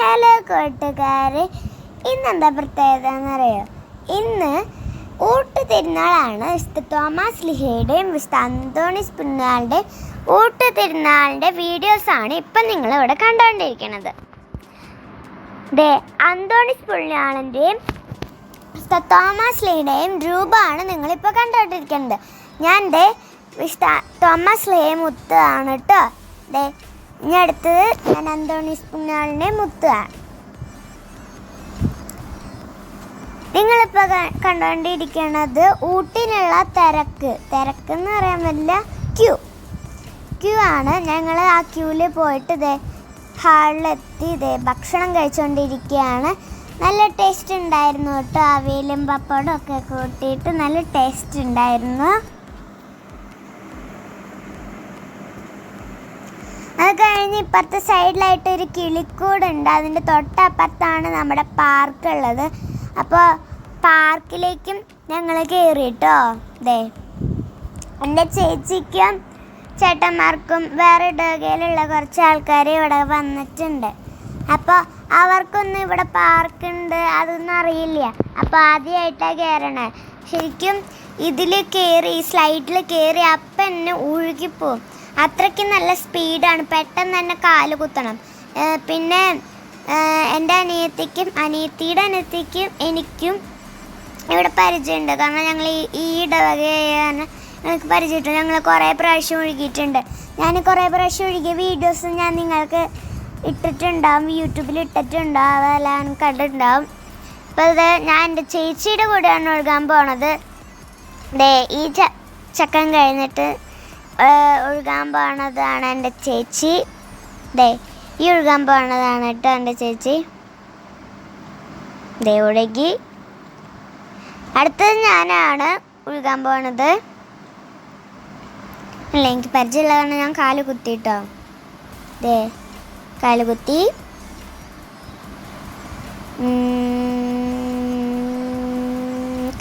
Hello കൂട്ടുകാരെ. ഇന്നെന്താ പ്രത്യേകത എന്നറിയോ ഇന്ന് ഊട്ട് തിരുനാളാണ് വിശുദ്ധ തോമസ് ലിഹയുടെയും വിശുദ്ധ അന്തോണിസ് സ്പിന്നാളുടെ ഊട്ട് തിരുനാളിന്റെ വീഡിയോസാണ് ഇപ്പം നിങ്ങളിവിടെ കണ്ടുകൊണ്ടിരിക്കുന്നത്. ദേ അന്തോണിസ് പുണ്യാളന്റെയും വിശുദ്ധ തോമസ് ലിഹയുടെയും രൂപമാണ് നിങ്ങളിപ്പോൾ കണ്ടുകൊണ്ടിരിക്കുന്നത്. ഞാൻ ദേ വിശുദ്ധ തോമസ് ലിഹയും മുത്താണ് കേട്ടോ. ദേ ഇനി അടുത്തത് ഞാൻ അന്തോണീസ് പുണ്യാളിന്റെ മുത്തുക നിങ്ങളിപ്പോൾ കണ്ടുകൊണ്ടിരിക്കുന്നത് ഊട്ടിനുള്ള തിരക്ക്. തിരക്ക് എന്ന് പറയാൻ പറ്റില്ല ക്യൂ. ക്യൂ ആണ്. ഞങ്ങൾ ആ ക്യൂവിൽ പോയിട്ട് ഇതേ ഹാളിലെത്തി ഇതേ ഭക്ഷണം കഴിച്ചുകൊണ്ടിരിക്കുകയാണ് നല്ല ടേസ്റ്റ് ഉണ്ടായിരുന്നു കേട്ടോ. അവയിലും പപ്പടം ഒക്കെ കൂട്ടിയിട്ട് നല്ല ടേസ്റ്റ് ഉണ്ടായിരുന്നു അത് കഴിഞ്ഞ് ഇപ്പുറത്തെ സൈഡിലായിട്ട് ഒരു കിളിക്കൂടുണ്ട്. അതിന്റെ തൊട്ടപ്പുറത്താണ് നമ്മുടെ പാർക്ക് ഉള്ളത് അപ്പോൾ പാർക്കിലേക്കും ഞങ്ങൾ കയറി കേട്ടോ ദേ. എന്റെ ചേച്ചിക്കും ചേട്ടന്മാർക്കും വേറെ ഇടകയിലുള്ള കുറച്ച് ആൾക്കാർ ഇവിടെ വന്നിട്ടുണ്ട്. അപ്പോൾ അവർക്കൊന്നും ഇവിടെ പാർക്കുണ്ട് അതൊന്നും അറിയില്ല. അപ്പോൾ ആദ്യമായിട്ടാണ് കയറണേ. ശരിക്കും ഇതിൽ കയറി സ്ലൈഡിൽ കയറി അപ്പം എന്നെ ഒഴുകിപ്പോവും അത്രയ്ക്ക് നല്ല സ്പീഡാണ്. പെട്ടെന്ന് തന്നെ കാൽ കുത്തണം. പിന്നെ എന്റെ അനിയത്തിക്കും അനിയത്തിയുടെ അനിയത്തിക്കും എനിക്കും ഇവിടെ പരിചയമുണ്ട്. കാരണം ഞങ്ങൾ ഈ ഇടവകയാണ് ഞങ്ങൾക്ക് പരിചയമുണ്ട് ഞങ്ങൾ കുറേ പ്രാവശ്യം ഒഴുകിയിട്ടുണ്ട്. ഞാൻ കുറേ പ്രാവശ്യം ഒഴുകിയ വീഡിയോസ് ഞാൻ നിങ്ങൾക്ക് ഇട്ടിട്ടുണ്ടാവും. യൂട്യൂബിൽ ഇട്ടിട്ടുണ്ടാവും. അതെല്ലാം കണ്ടിട്ടുണ്ടാവും. അപ്പോൾ ഇത് ഞാൻ എന്റെ ചേച്ചിയുടെ കൂടെയാണ് ഒഴുകാൻ പോണത്. ദേ ഈ ചക്കം കഴിഞ്ഞിട്ട് ഒഴുകാൻ പോണതാണ് എന്റെ ചേച്ചി. ദേ ഈ ഒഴുകാൻ പോണതാണ് കേട്ടോ എന്റെ ചേച്ചി. ദേ ഒഴുകി അടുത്തത് ഞാനാണ് ഒഴുകാൻ പോണത്. അല്ല എനിക്ക് പരിചയമുള്ള കാരണം ഞാൻ കാൽ കുത്തിട്ടോ ദേ കാൽ കുത്തി.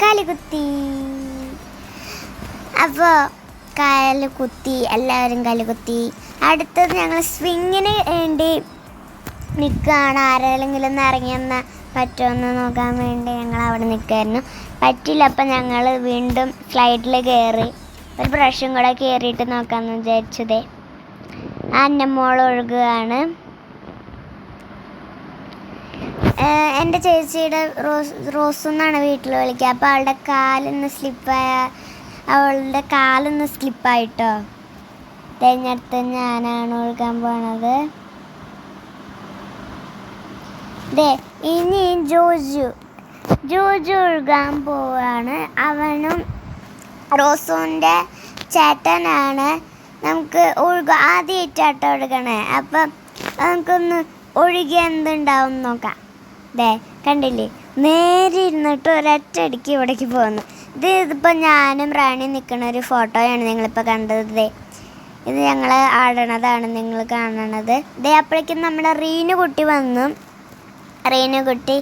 കാൽ കുത്തി. അപ്പോൾ കാൽ കുത്തി എല്ലാവരും കാൽ കുത്തി അടുത്തത് ഞങ്ങൾ സ്വിങ്ങിന് വേണ്ടി നിൽക്കുകയാണ് ആരെങ്കിലും ഒന്ന് ഇറങ്ങി വന്നാൽ പറ്റുമെന്ന് നോക്കാൻ വേണ്ടി ഞങ്ങൾ അവിടെ നിൽക്കുമായിരുന്നു പറ്റില്ല അപ്പം ഞങ്ങൾ വീണ്ടും ഫ്ലൈറ്റിൽ കയറി ഒരു പ്രാവശ്യം കൂടെ കയറിയിട്ട് നോക്കാമെന്ന് വിചാരിച്ചതേ. അന്നമോൾ ഒഴുകുകയാണ് എന്റെ ചേച്ചിയുടെ റോസ് റോസ് എന്നാണ് വീട്ടിൽ വിളിക്കുക. അപ്പോൾ അവളുടെ കാലൊന്ന് സ്ലിപ്പായ അവളുടെ കാലൊന്ന് സ്ലിപ്പായിട്ടോ തിരഞ്ഞെടുത്ത് ഞാനാണ് ഒഴുകാൻ പോണത്. ദേ ഇനി ജോജു. ജോജു ഒഴുകാൻ പോവാണ്. അവനും റോസുവിന്റെ ചേട്ടനാണ്. നമുക്ക് ഒഴുക ആദ്യമായിട്ടാട്ടോ ഒഴുകണേ. അപ്പം നമുക്കൊന്ന് ഒഴുകി എന്തുണ്ടാവും നോക്കാം. ദേ കണ്ടില്ലേ? നേരെ ഇരുന്നിട്ട് ഒരൊറ്റയടിക്ക് ഇവിടേക്ക് പോകുന്നു ഇത് ഇതിപ്പോൾ ഞാനും റാണിയും നിൽക്കുന്ന ഒരു ഫോട്ടോയാണ് നിങ്ങളിപ്പോൾ കണ്ടത് ഇത് ഞങ്ങൾ ആടണതാണ് നിങ്ങൾ കാണണത്. ഇതേ അപ്പോഴേക്കും നമ്മുടെ റീനു കുട്ടി വന്നു. റീനു കുട്ടി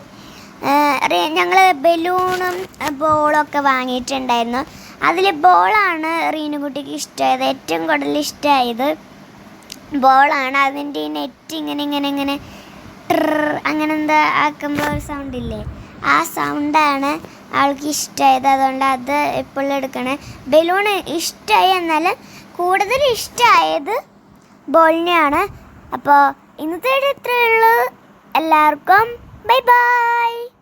ഞങ്ങൾ ബലൂണും ബോളും ഒക്കെ വാങ്ങിയിട്ടുണ്ടായിരുന്നു. അതിൽ ബോളാണ് റീനുകുട്ടിക്ക് ഇഷ്ടമായത് ഏറ്റവും കൂടുതൽ ഇഷ്ടമായത്. ബോളാണ്. അതിന്റെ ഈ നെറ്റ് ഇങ്ങനെ ഇങ്ങനെ ഇങ്ങനെ അങ്ങനെ എന്താ ആക്കുമ്പോൾ ഒരു സൗണ്ട് ഇല്ലേ? ആ സൗണ്ടാണ് ആൾക്ക് ഇഷ്ടമായത് അതുകൊണ്ട് അത് എപ്പോഴും എടുക്കണേ. ബലൂൺ ഇഷ്ടമായി എന്നാൽ കൂടുതൽ ഇഷ്ടമായത് ബോളിനെയാണ്. അപ്പോൾ ഇന്നത്തെ ഇത്രയേ ഉള്ളൂ. എല്ലാവർക്കും ബൈ ബൈ.